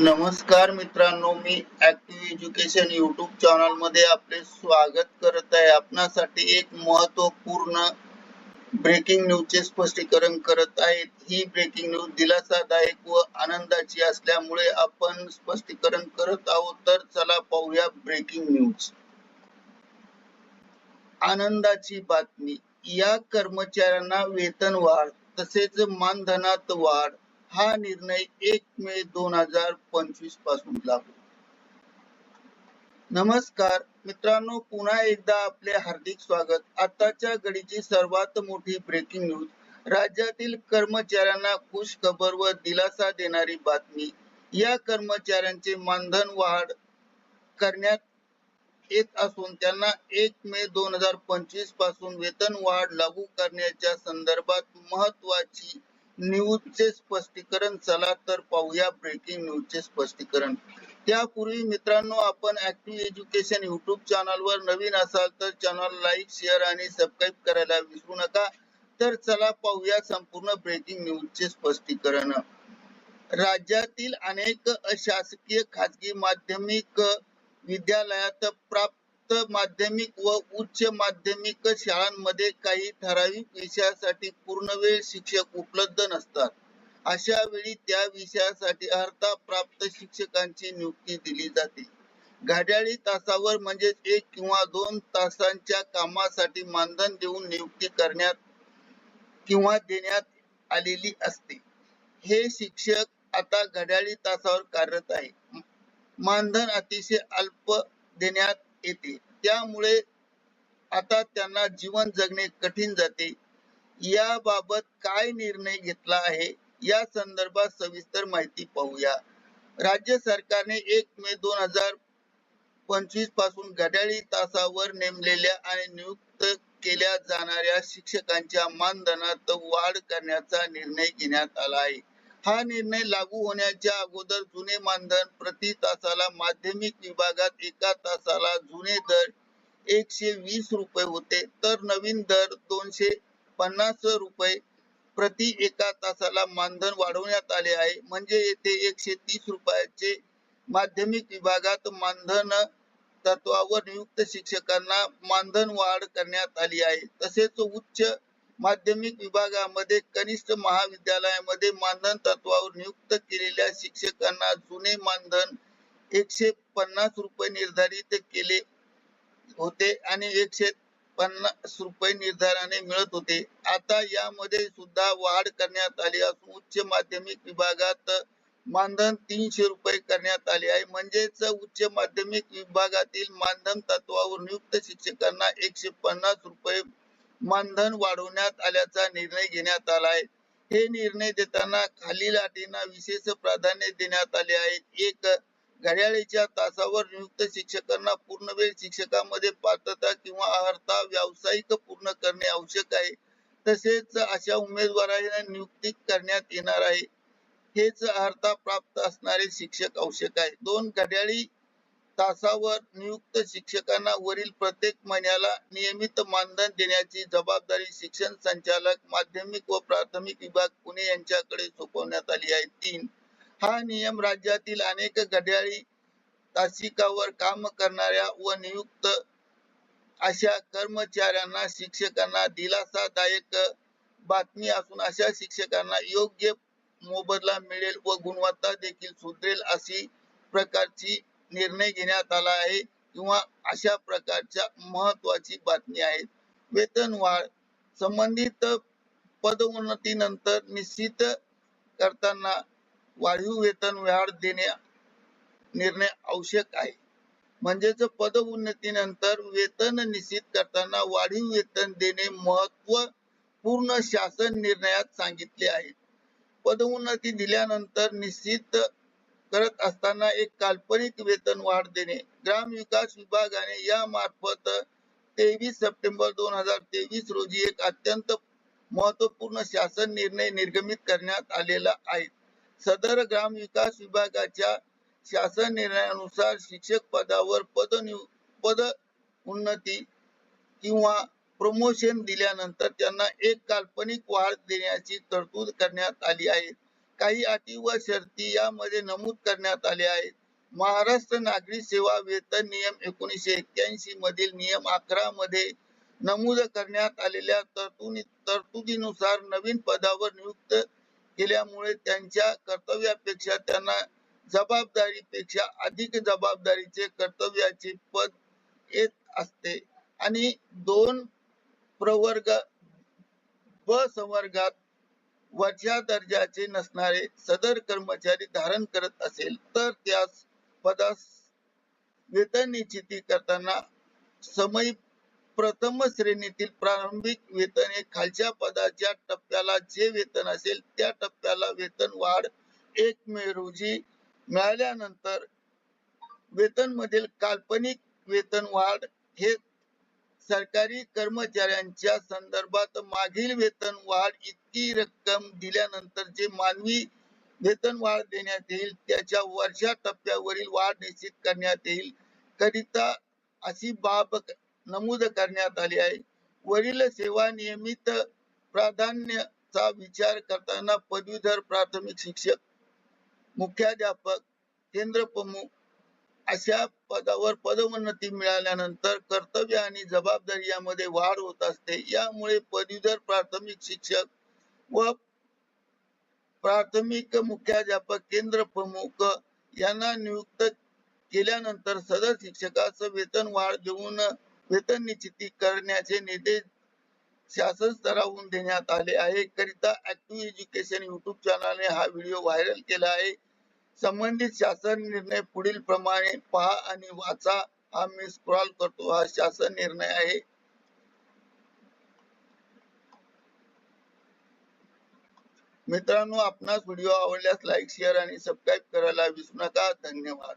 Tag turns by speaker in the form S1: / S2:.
S1: नमस्कार मित्रांनो मी ऍक्टिव्ह एज्युकेशन युट्यूब चॅनलमध्ये आपले स्वागत करत आहे. आपणासाठी एक महत्त्वपूर्ण ब्रेकिंग न्यूजचे स्पष्टीकरण करत आहेत ही ब्रेकिंग न्यूज दिलासादायक व आनंदाची असल्यामुळे आपण स्पष्टीकरण करत आहोत. तर चला पाहूया ब्रेकिंग न्यूज आनंदाची बातमी. या कर्मचाऱ्यांना वेतन वाढ तसेच मानधनात वाढ हा निर्णय एक मे दोन हजार पंचवीसपासून लागू. नमस्कार मित्रांनो पुन्हा एकदा आपले हार्दिक स्वागत. आताच्या घडीची सर्वात मोठी ब्रेकिंग न्यूज राज्यातील कर्मचाऱ्यांना खुश खबर व दिलासा देणारी बातमी. या कर्मचाऱ्यांचे मानधन वाढ करण्यात येत असून त्यांना एक मे दोन हजार पंचवीसपासून वेतन वाढ लागू करण्याच्या संदर्भात महत्वाची न्यूजचे स्पष्टीकरण चला तर पाहूया ब्रेकिंग न्यूजचे स्पष्टीकरण. त्यापूर्वी मित्रांनो आपण ऍक्टिव्ह एज्युकेशन युट्यूब चॅनलवर नवीन असाल तर चॅनल लाईक शेअर आणि सबस्क्राईब करायला विसरू नका. तर चला पाहूया संपूर्ण ब्रेकिंग न्यूजचे स्पष्टीकरण. राज्यातील अनेक अशासकीय खाजगी माध्यमिक विद्यालयात प्राप्त माध्यमिक व उच्च माध्यमिक शाळांमध्ये काही ठराविक विषयासाठी पूर्णवेळ शिक्षक उपलब्ध नसतात. अशा वेळी त्या विषयासाठी अर्था प्राप्त शिक्षकांची नियुक्ती दिली जाते. घड्याळी तासावर म्हणजे एक किंवा दोन तासांच्या कामासाठी मानधन देऊन नियुक्ती करण्यात किंवा देण्यात आलेली असते. हे शिक्षक आता घड्याळी तासावर कार्यरत आहे मानधन अतिशय अल्प देण्यात येते. त्यामुळे आता त्यांना जीवन जगणे कठीण जाते. याबाबत काय निर्णय घेतला आहे या संदर्भात सविस्तर माहिती पाहूया. राज्य सरकारने एक मे दोन हजार पंचवीसपासून घड्याळी तासावर नेमलेल्या आणि नियुक्त केल्या जाणाऱ्या शिक्षकांच्या मानधनात वाढ करण्याचा निर्णय घेण्यात आला आहे. हा निर्णय लागू होण्याच्या अगोदर जुने मानधन प्रति तासाला माध्यमिक विभागात एका तासाला जुने दर एकशे वीस रुपये होते. तर नवीन दर दोनशे पन्नास रुपये प्रति एका तासाला मानधन वाढवण्यात आले आहे. म्हणजे येथे एकशे तीस रुपयाचे माध्यमिक विभागात मानधन तत्वावर नियुक्त शिक्षकांना मानधन वाढ करण्यात आली आहे. तसेच उच्च माध्यमिक विभागामध्ये कनिष्ठ महाविद्यालयामध्ये मानधन तत्वावर नियुक्त केलेल्या शिक्षकांना जुने मानधन एकशे पन्नास रुपये निर्धारित केले होते आणि एकशे पन्नास रुपये निर्धाराने मिळत होते. आता यामध्ये सुद्धा वाढ करण्यात आली असून उच्च माध्यमिक विभागात मानधन तीनशे रुपये करण्यात आले आहे. म्हणजेच उच्च माध्यमिक विभागातील मानधन तत्वावर नियुक्त शिक्षकांना एकशे पन्नास रुपये मानधन वाढवण्यात आल्याचा निर्णय घेण्यात आला आहे. हे निर्णय देताना खालील अटींना विशेष प्राधान्य देण्यात आले आहे. एक घड्याळीच्या तासावर नियुक्त शिक्षकांना पूर्णवेळ शिक्षकामध्ये पात्रता किंवा अर्हता व्यावसायिक पूर्ण करणे आवश्यक आहे. तसेच अशा उमेदवारांना नियुक्ती करण्यात येणार आहे. हेच अर्हता प्राप्त असणारे शिक्षक आवश्यक आहे. दोन घड्याळी तासावर नियुक्त शिक्षकांना वरील प्रत्येक महिन्याला नियमित मानधन देण्याची जबाबदारी शिक्षण संचालक माध्यमिक व प्राथमिक विभाग पुणे यांच्याकडे सोपवण्यात आली आहे. तीन हा नियम राज्यातील अनेक घड्याळी तासिकावर काम करणाऱ्या व नियुक्त अशा कर्मचाऱ्यांना शिक्षकांना दिलासादायक बातमी असून अशा शिक्षकांना योग्य मोबदला मिळेल व गुणवत्ता देखील सुधरेल अशी प्रकारची निर्णय घेण्यात आला आहे किंवा अशा प्रकारच्या महत्वाची बातमी आहे वेतन वाढ संबंधित पदोन्नतीनंतर निश्चित करताना वाढीव वेतन वाढ देणे निर्णय आवश्यक आहे. म्हणजेच पद उन्नतीनंतर वेतन निश्चित करताना वाढीव वेतन देणे महत्त्व पूर्ण शासन निर्णयात सांगितले आहे. पदोन्नती दिल्यानंतर निश्चित करत असताना एक काल्पनिक वेतन वाढ देणे. ग्रामविकास विभागाने या मार्फत तेवीस सप्टेंबर दोन हजार तेवीस रोजी एक अत्यंत महत्त्वपूर्ण शासन निर्णय निर्गमित करण्यात आलेला आहे. सदर ग्रामविकास विभागाच्या शासन निर्णयानुसार शिक्षक पदावर पद पद उन्नती किंवा प्रमोशन दिल्यानंतर त्यांना एक काल्पनिक वाढ देण्याची तरतूद करण्यात आली आहे. काही अटी व शर्ती यामध्ये नमूद करण्यात आले आहेत. महाराष्ट्र नागरी सेवा वेतन नियम एकोणीसशे एक्क्याऐंशी मधील नियम अकरा मध्ये नमूद करण्यात आलेल्या तरतुदी तरतुदीनुसार नवीन पदावर नियुक्त केल्यामुळे त्यांच्या कर्तव्यापेक्षा त्यांना जबाबदारीपेक्षा अधिक जबाबदारीचे कर्तव्याचे पद येत असते. आणि दोन प्रवर्ग ब संवर्गात वरच्या दर्जाचे नसणारे सदर कर्मचारी धारण करत असेल तर त्यास पदास वेतन निश्चिती करताना समय प्रथम श्रेणीतील प्रारंभिक वेतन हे खालच्या पदाच्या टप्प्याला जे वेतन असेल त्या टप्प्याला वेतन वाढ एक मे रोजी मिळाल्यानंतर वेतन मधील काल्पनिक वेतन वाढ हे सरकारी कर्मचाऱ्यांच्या संदर्भात मागील वेतन वाढ इतकी रक्कम दिल्यानंतर जे मानवी वेतन वाढ देण्यात येईल त्याच्या वर्षा टप्प्यावरील वाढ निश्चित करण्यात येईल करिता अशी बाब नमूद करण्यात आली आहे. वरील सेवा नियमित प्राधान्यचा विचार करताना पदवीधर प्राथमिक शिक्षक मुख्याध्यापक केंद्र प्रमुख अशा पदावर पदोन्नती मिळाल्यानंतर कर्तव्य आणि जबाबदारी यामध्ये वाढ होत असते. यामुळे पदवीधर प्राथमिक शिक्षक व प्राथमिक मुख्याध्यापक केंद्र प्रमुख यांना नियुक्त केल्यानंतर सदर शिक्षकाचं वेतन वाढ देऊन वेतन निश्चिती करण्याचे निर्देश शासन स्तरावरून देण्यात आले आहे करिता ऍक्टिव्ह एज्युकेशन युट्यूब चॅनलने हा व्हिडिओ व्हायरल केला आहे. संबंधित शासन निर्णय पुढील प्रमाणे पहा आणि वाचा. हा मी स्क्रॉल करतो. हा शासन निर्णय आहे. मित्रांनो आपणास व्हिडिओ आवडल्यास लाईक शेअर आणि सबस्क्राईब करायला विसरू नका. धन्यवाद.